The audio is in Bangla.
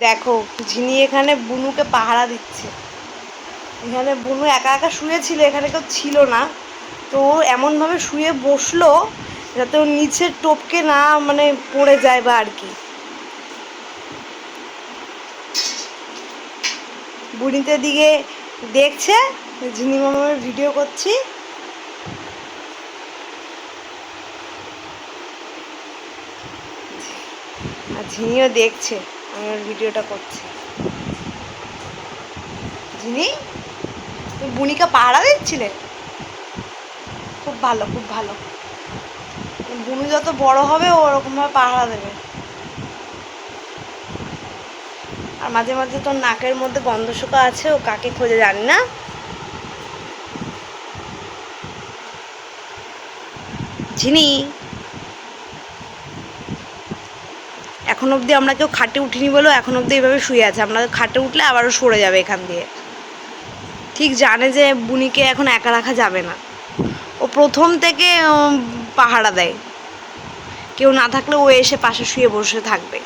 দেখো ঝিনি এখানে বুনুকে পাহারা দিচ্ছে। এখানে বুনু একা একা শুয়েছিল, এখানে কেউ ছিল না। তো এমনভাবে শুয়ে বসল যাতে ওর নিচে টপকে না মানে পড়ে যায় বা আর কি। বুনিতে দিকে দেখছে ঝিনি মামার ভিডিও করছি। আর ঝিনিও দেখছে। আমি ভিডিওটা করছি। যিনি তুমি বুনিকে পাহারা দিচ্ছিলে? খুব ভালো খুব ভালো। বুনু যত বড় হবে, ও ওরকমভাবে পাহারা দেবে। আর মাঝে মাঝে তোর নাকের মধ্যে গন্ধ শুকা আছে, ও কাকে খোঁজে জানি না। ঝিনি এখন অবধি আমরা কেউ খাটে উঠিনি বলেও এখন অবধি এইভাবে শুয়ে আছে। আমরা খাটে উঠলে আবারও সরে যাবে এখান দিয়ে। ঠিক জানে যে বুনিকে এখন একা রাখা যাবে না। ও প্রথম থেকে পাহারা দেয়। কেউ না থাকলে ও এসে পাশে শুয়ে বসে থাকবে।